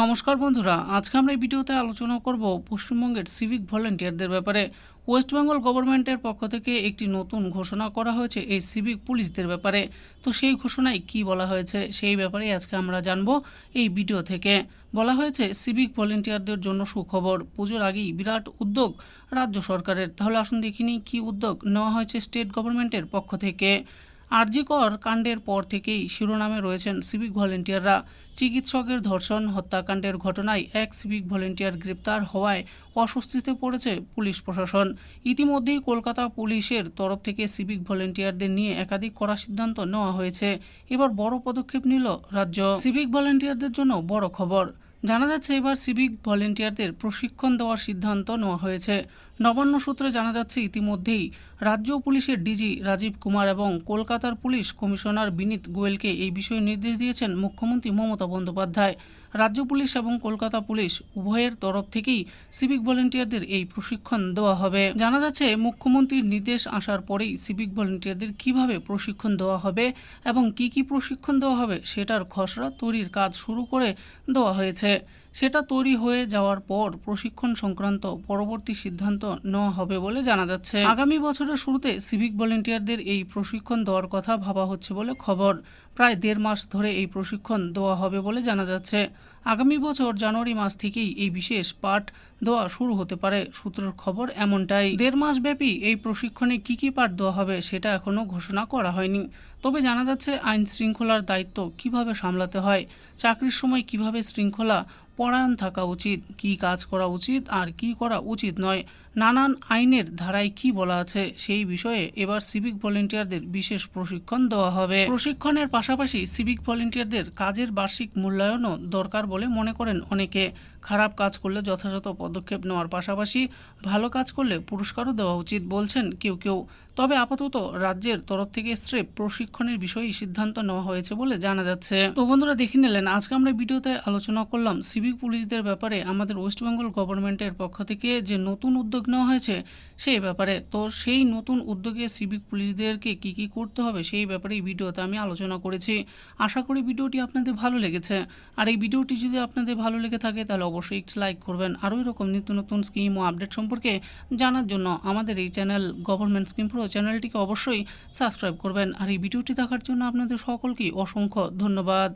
নমস্কার বন্ধুরা, আজকে আমরা এই ভিডিওতে আলোচনা করব পশ্চিমবঙ্গের সিভিক ভলেন্টিয়ারদের ব্যাপারে। ওয়েস্ট বেঙ্গল গভর্নমেন্টের পক্ষ থেকে একটি নতুন ঘোষণা করা হয়েছে এই সিভিক পুলিশদের ব্যাপারে। তো সেই ঘোষণায় কি বলা হয়েছে সেই ব্যাপারে আজকে আমরা জানব এই ভিডিও থেকে। বলা হয়েছে সিভিক ভলেন্টিয়ারদের জন্য সুখবর, পুজোর আগেই বিরাট উদ্যোগ রাজ্য সরকারের। তাহলে আসুন দেখিনি কি উদ্যোগ নেওয়া হয়েছে স্টেট গভর্নমেন্টের পক্ষ থেকে। আরজিকর কাণ্ডের পর থেকেই শিরোনামে রয়েছেন সিভিক ভলেন্টিয়াররা। চিকিৎসকের ধর্ষণ, হত্যাকাণ্ডের ঘটনায় এক সিভিক ভলেন্টিয়ার গ্রেপ্তার হওয়ায় অস্বস্তিতে পড়েছে পুলিশ প্রশাসন। ইতিমধ্যেই কলকাতা পুলিশের তরফ থেকে সিভিক ভলেন্টিয়ারদের নিয়ে একাধিক কড়া সিদ্ধান্ত নেওয়া হয়েছে। এবার বড় পদক্ষেপ নিল রাজ্য। সিভিক ভলেন্টিয়ারদের জন্য বড় খবর। জানা যাচ্ছে, এবার সিভিক ভলেন্টিয়ারদের প্রশিক্ষণ দেওয়ার সিদ্ধান্ত নেওয়া হয়েছে। নবান্ন সূত্রে জানা যাচ্ছে, ইতিমধ্যেই রাজ্য পুলিশের ডিজি রাজীব কুমার এবং কলকাতার পুলিশ কমিশনার বিনীত গোয়েলকে এই বিষয়ে নির্দেশ দিয়েছেন মুখ্যমন্ত্রী মমতা বন্দ্যোপাধ্যায়। রাজ্য পুলিশ এবং কলকাতা পুলিশ উভয়ের তরফ থেকেই সিভিক ভলেন্টিয়ারদের এই প্রশিক্ষণ দেওয়া হবে। জানা যাচ্ছে, মুখ্যমন্ত্রীর নির্দেশ আসার পরেই সিভিক ভলেন্টিয়ারদের কীভাবে প্রশিক্ষণ দেওয়া হবে এবং কি কি প্রশিক্ষণ দেওয়া হবে, সেটার খসড়া তৈরির কাজ শুরু করে দেওয়া হয়েছে। সেটা তৈরি হয়ে যাওয়ার পর প্রশিক্ষণ সংক্রান্ত পরবর্তী সিদ্ধান্ত নেওয়া হবে বলে জানা যাচ্ছে। আগামী বছরের শুরুতে সিভিক ভলেন্টিয়ারদের এই প্রশিক্ষণ দেওয়ার কথা ভাবা হচ্ছে বলে খবর। প্রায় দেড় মাস ধরে এই প্রশিক্ষণ দেওয়া হবে বলে জানা যাচ্ছে। আগামী বছর জানুয়ারি মাস থেকেই এই বিশেষ পাঠ দেওয়া শুরু হতে পারে, সূত্রের খবর এমনটাই। দেড় মাস ব্যাপী এই প্রশিক্ষণে কি কি পাঠ দেওয়া হবে সেটা এখনও ঘোষণা করা হয়নি। তবে জানা যাচ্ছে আইন শৃঙ্খলার দায়িত্ব কীভাবে সামলাতে হয়, চাকরির সময় কীভাবে শৃঙ্খলা পরায়ণ থাকা উচিত। কি কাজ করা উচিত আর কি করা উচিত নয়। নানান আইনের ধারায় কি বলা আছে সেই বিষয়ে এবার সিভিক ভলেন্টিয়ারদের বিশেষ প্রশিক্ষণ দেওয়া হবে। প্রশিক্ষণের পাশাপাশি সিভিক ভলেন্টিয়ারদের কাজের বার্ষিক মূল্যায়নও দরকার বলে মনে করেন অনেকে। খারাপ কাজ করলে যথাযথ পদক্ষেপ নেওয়ার পাশাপাশি ভালো কাজ করলে পুরস্কারও দেওয়া উচিত বলছেন কেউ কেউ। তবে আপাতত রাজ্যের তরফ থেকে স্রেফ প্রশিক্ষণের বিষয়েই সিদ্ধান্ত নেওয়া হয়েছে বলে জানা যাচ্ছে। তো বন্ধুরা দেখে নিলেন, আজকে আমরা ভিডিওতে আলোচনা করলাম পুলিশদের ব্যাপারে আমাদের ওয়েস্ট বেঙ্গল গভর্নমেন্টের পক্ষ থেকে যে নতুন উদ্যোগ নেওয়া হয়েছে, সেই ব্যাপারে। তো সেই নতুন উদ্যোগে সিভিক পুলিশদেরকে কি কি করতে হবে, সেই ব্যাপারে এই ভিডিওতে আমি আলোচনা করেছি। আশা করি ভিডিওটি আপনাদের ভালো লেগেছে। আর এই ভিডিওটি যদি আপনাদের ভালো লেগে থাকে, তাহলে অবশ্যই লাইক করবেন। আরও এরকম নিত্য নতুন স্কিম ও আপডেট সম্পর্কে জানার জন্য আমাদের এই চ্যানেল গভর্নমেন্ট স্কিম প্রো চ্যানেলটিকে অবশ্যই সাবস্ক্রাইব করবেন। আর এই ভিডিওটি দেখার জন্য আপনাদের সকলকেই অসংখ্য ধন্যবাদ।